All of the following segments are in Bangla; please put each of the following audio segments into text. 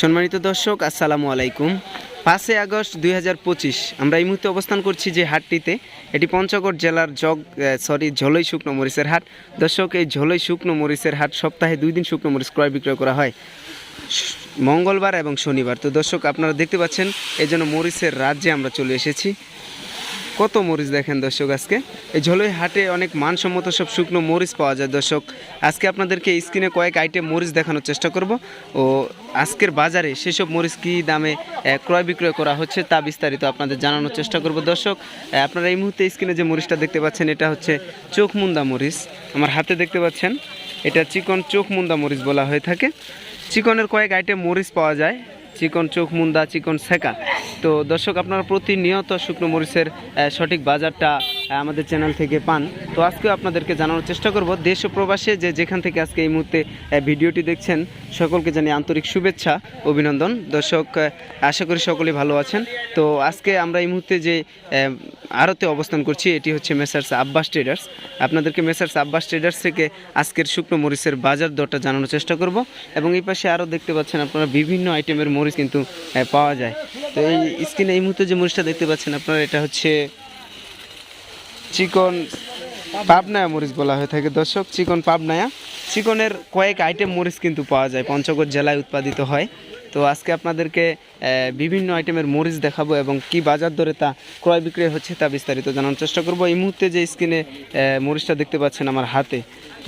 সম্মানিত দর্শক, আসসালামু আলাইকুম। পাঁচই আগস্ট দুই হাজার পঁচিশ, আমরা এই মুহূর্তে অবস্থান করছি যে হাটটিতে। এটি পঞ্চগড় জেলার জগ সরি ঝোলই শুকনো মরিচের হাট। দর্শক, এই ঝোলই শুকনো মরিচের হাট সপ্তাহে দুই দিন শুকনো মরিচ ক্রয় বিক্রয় করা হয়। মঙ্গলবার এবং শনিবার। তো দর্শক, আপনারা দেখতে পাচ্ছেন, এই জন্য মরিচের রাজ্যে আমরা চলে এসেছি। কত মরিচ দেখেন দর্শক আজকে? এই ঝোলই হাটে অনেক মানসম্মত সব শুকনো মরিচ পাওয়া যায় দর্শক। আজকে আপনাদেরকে স্ক্রিনে কয়েক আইটেম মরিচ দেখানোর চেষ্টা করব। ও আজকের বাজারে সেসব মরিচ কী দামে ক্রয় বিক্রয় করা হচ্ছে তা বিস্তারিত আপনাদের জানানোর চেষ্টা করব দর্শক। আপনারা এই মুহূর্তে স্ক্রিনে যে মরিচটা দেখতে পাচ্ছেন, এটা হচ্ছে চোখমুন্দা মরিচ। আমার হাতে দেখতে পাচ্ছেন, এটা চিকন চোখমুন্দা মরিচ বলা হয়ে থাকে। চিকনের কয়েক আইটেম মরিচ পাওয়া যায়। চিকন চোখ, মুন্দা, চিকন সেকা তো দর্শক, আপনারা প্রতিনিয়ত শুকনো মরিচের সঠিক বাজারটা আমাদের চ্যানেল থেকে পান। তো আজকে আপনাদেরকে জানানোর চেষ্টা করব, দেশ ও প্রবাসে যে যেখান থেকে আজকে এই মুহূর্তে ভিডিওটি দেখছেন, সকলকে জানি আন্তরিক শুভেচ্ছা, অভিনন্দন। দর্শক আশা করি সকলে ভালো আছেন। তো আজকে আমরা এই মুহূর্তে যে আড়তে অবস্থান করছি, এটি হচ্ছে মেসার্স আব্বাস ট্রেডার্স। আপনাদেরকে মেসার্স আব্বাস ট্রেডার্স থেকে আজকের শুকনো মরিচের বাজার দরটা জানানোর চেষ্টা করব এবং এই পাশে আরও দেখতে পাচ্ছেন আপনারা বিভিন্ন আইটেমের মরিচ কিন্তু পাওয়া যায়। তো এই স্ক্রিনে এই মুহূর্তে যে মরিচটা দেখতে পাচ্ছেন আপনারা, এটা হচ্ছে চিকন পাবনায়া মরিচ বলা হয়ে থাকে। দর্শক, চিকন পাবনায়া চিকনের কয়েক আইটেম মরিচ কিন্তু পাওয়া যায়। পঞ্চগড় জেলায় উৎপাদিত হয়। তো আজকে আপনাদেরকে বিভিন্ন আইটেমের মরিচ দেখাবো এবং কি বাজার দরে তা ক্রয় বিক্রয় হচ্ছে তা বিস্তারিত জানানোর চেষ্টা করব। এই মুহূর্তে যে স্ক্রিনে মরিচটা দেখতে পাচ্ছেন আমার হাতে,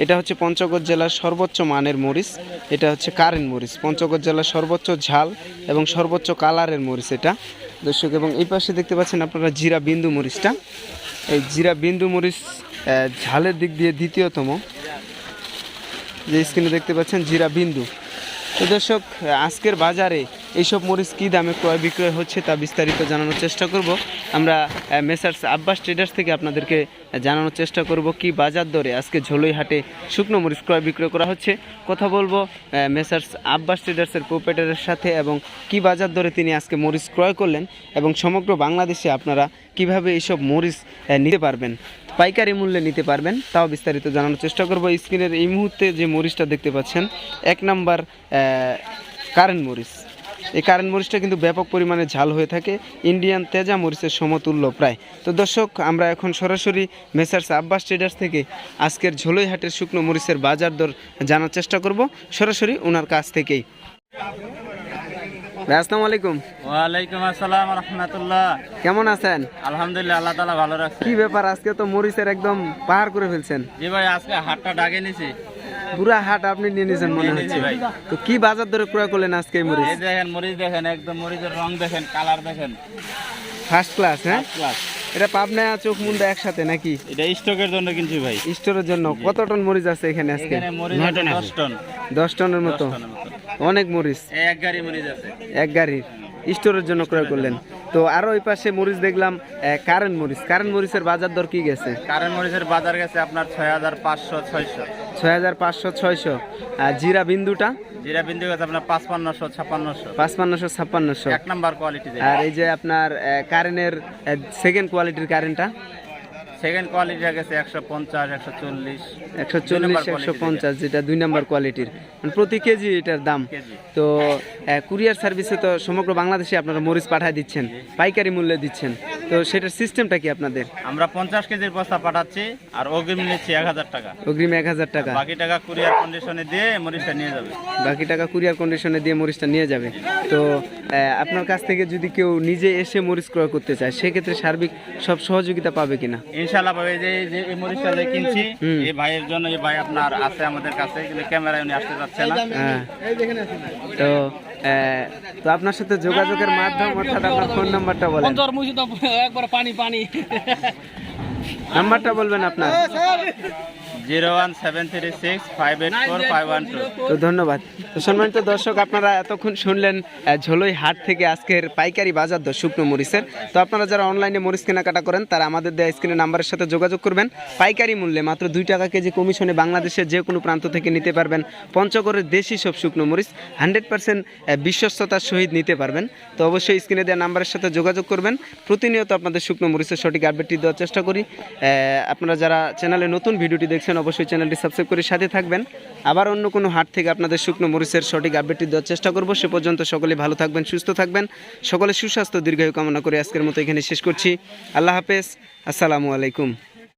এটা হচ্ছে পঞ্চগড় জেলার সর্বোচ্চ মানের মরিচ। এটা হচ্ছে কারেন্ট মরিচ। পঞ্চগড় জেলার সর্বোচ্চ ঝাল এবং সর্বোচ্চ কালারের মরিচ এটা। দর্শক, এবং এই পাশে দেখতে পাচ্ছেন আপনারা জিরা বিন্দু মরিচটা। এই জিরা বিন্দু মরিচ ঝালের দিক দিয়ে দ্বিতীয়তম। যে স্ক্রিনে দেখতে পাচ্ছেন জিরা বিন্দু। তো দর্শক, আজকের বাজারে এইসব মরিচ কী দামে ক্রয় বিক্রয় হচ্ছে তা বিস্তারিত জানানোর চেষ্টা করব। আমরা মেসার্স আব্বাস ট্রেডার্স থেকে আপনাদেরকে জানানোর চেষ্টা করব কি বাজার দরে আজকে ঝোলই হাটে শুকনো মরিচ ক্রয় বিক্রয় করা হচ্ছে। কথা বলব মেসার্স আব্বাস ট্রেডার্সের প্রোপেটারের সাথে এবং কি বাজার দরে তিনি আজকে মরিচ ক্রয় করলেন এবং সমগ্র বাংলাদেশে আপনারা কীভাবে এইসব মরিচ নিতে পারবেন। পাইকারি মূল্যে নিতে পারবেন, তাও বিস্তারিত জানানোর চেষ্টা করব। স্ক্রিনের এই মুহূর্তে যে মরিচটা দেখতে পাচ্ছেন, এক নাম্বার কারেন্ট মরিচ। এই কারেন্ট মরিচটা কিন্তু ব্যাপক পরিমাণে ঝাল হয়ে থাকে, ইন্ডিয়ান তেজা মরিচের সমতুল্য প্রায়। তো দর্শক, আমরা এখন সরাসরি মেসার্স আব্বাস ট্রেডার্স থেকে আজকের ঝোলই হাটের শুকনো মরিচের বাজার দর জানার চেষ্টা করব। সরাসরি ওনার কাছ থেকেই। আসসালামু আলাইকুম। ওয়ালাইকুম আসসালাম রহমতুল্লাহ। কেমন আছেন? আলহামদুলিল্লাহ আল্লাহ তালা ভালো রাখছে। কি ব্যাপার আজকে তো মরিচের একদম পাহাড় করে ফেলছেন? জি ভাই আজকে হাটটা ডাকে নিছি। পুরা হাট আপনি নিয়ে নিয়েছেন মনে হচ্ছে। তো কি বাজার দরে ক্রয় করলেন আজকে মরিচ? এই দেখেন মরিচ দেখেন একদম মরিচের রং দেখেন কালার দেখেন। ফার্স্ট ক্লাস হ্যাঁ? ক্লাস এটা পাবনা চোখ মুন্ডা একসাথে নাকি? এটা স্টকের জন্য কিনছি ভাই। স্টোরের জন্য। কত টন মরিচ আছে এখানে আজকে? এখানে মরিচ আছে দশ টন। দশ টনের মতো। টনের মতো। অনেক মরিচ। এক গাড়ি মরিচ আছে। এক গাড়ির স্টোরের জন্য ক্রয় করলেন। তো আরও ওই পাশে মরিচ দেখলাম কারেন্ট মরিচ। কারেন্ট মরিচের বাজার দর কি গেছে? কারেন্ট মরিচের বাজার গেছে আপনার ছয় হাজার পাঁচশো ছয়শো। ছয় হাজার পাঁচশো ছয়শো। আর জিরা বিন্দুটা? জিরা বিন্দু গেছে আপনার পাঁচপান্নশো ছাপ্পান্নশো। পাঁচপান্নশো ছাপ্পান্নশো। এক নাম্বার কোয়ালিটি আর এই যে আপনার কারেন্টের সেকেন্ড কোয়ালিটির কারেন্টটা সেকেন্ড কোয়ালিটি গেছে একশো পঞ্চাশ একশো চল্লিশ। একশো চল্লিশ একশো পঞ্চাশ যেটা দুই নাম্বার কোয়ালিটির মানে প্রতি কেজি এটার দাম। তো কুরিয়ার সার্ভিসে তো সমগ্র বাংলাদেশে আপনারা মরিচ পাঠায় দিচ্ছেন পাইকারি মূল্যে দিচ্ছেন। তো সেটার সিস্টেমটা কি আপনাদের? আমরা পঞ্চাশ কেজির বস্তা পাঠাচ্ছি আর অগ্রিম নিচ্ছি এক হাজার টাকা। অগ্রিম এক হাজার টাকা। বাকি টাকা কুরিয়ার কন্ডিশনে দিয়ে মরিচটা নিয়ে যাবে। বাকি টাকা কুরিয়ার কন্ডিশনে দিয়ে মরিচটা নিয়ে যাবে। তো আপনার কাছ থেকে যদি কেউ নিজে এসে মরিচ ক্রয় করতে চায় সেক্ষেত্রে সার্বিক সব সহযোগিতা পাবে কিনা? ইনশাল্লাহ যে যে এই মরিচটা যে কিনছি এই ভাইয়ের জন্য এই ভাই আপনার আছে আমাদের কাছে কিন্তু ক্যামেরায় উনি আসতে যাচ্ছে না। হ্যাঁ। তো তো আপনার সাথে যোগাযোগের মাধ্যম অর্থাৎ আপনার ফোন নাম্বারটা বলেন। একবার পানি পানি। নাম্বারটা বলবেন আপনার। Zero one seven three six five eight four five one two. তো ধন্যবাদ সম্মানিত দর্শক, আপনারা এতক্ষণ শুনলেন ঝোলই হাট থেকে আজকের পাইকারি বাজার দর শুকনো মরিচের। তো আপনারা যারা অনলাইনে মরিচ কেনাকাটা করেন, তারা আমাদের দেওয়া স্ক্রিনে নাম্বারের সাথে যোগাযোগ করবেন। পাইকারি মূল্যে মাত্র দুই টাকা কেজি কমিশনে বাংলাদেশের যে কোনো প্রান্ত থেকে নিতে পারবেন পঞ্চগড়ের দেশি সব শুকনো মরিচ। হান্ড্রেড পার্সেন্ট বিশ্বস্ততার সহিত নিতে পারবেন। তো অবশ্যই স্ক্রিনে দেওয়া নাম্বারের সাথে যোগাযোগ করবেন। প্রতিনিয়ত আপনাদের শুকনো মরিচের সঠিক আপডেটটি দেওয়ার চেষ্টা করি। আপনারা যারা চ্যানেলে নতুন ভিডিওটি দেখছেন অবশ্যই চ্যানেলটি সাবস্ক্রাইব করে সাথে থাকবেন। আবার অন্য কোনো হাট থেকে আপনাদের শুকনো মরিচের সঠিক আপডেটটি দেওয়ার চেষ্টা করব। সে পর্যন্ত সকলে ভালো থাকবেন, সুস্থ থাকবেন। সকলে সুস্বাস্থ্য, দীর্ঘায়ু কামনা করে আজকের মতো এখানে শেষ করছি। আল্লাহ হাফেজ। আসসালামু আলাইকুম।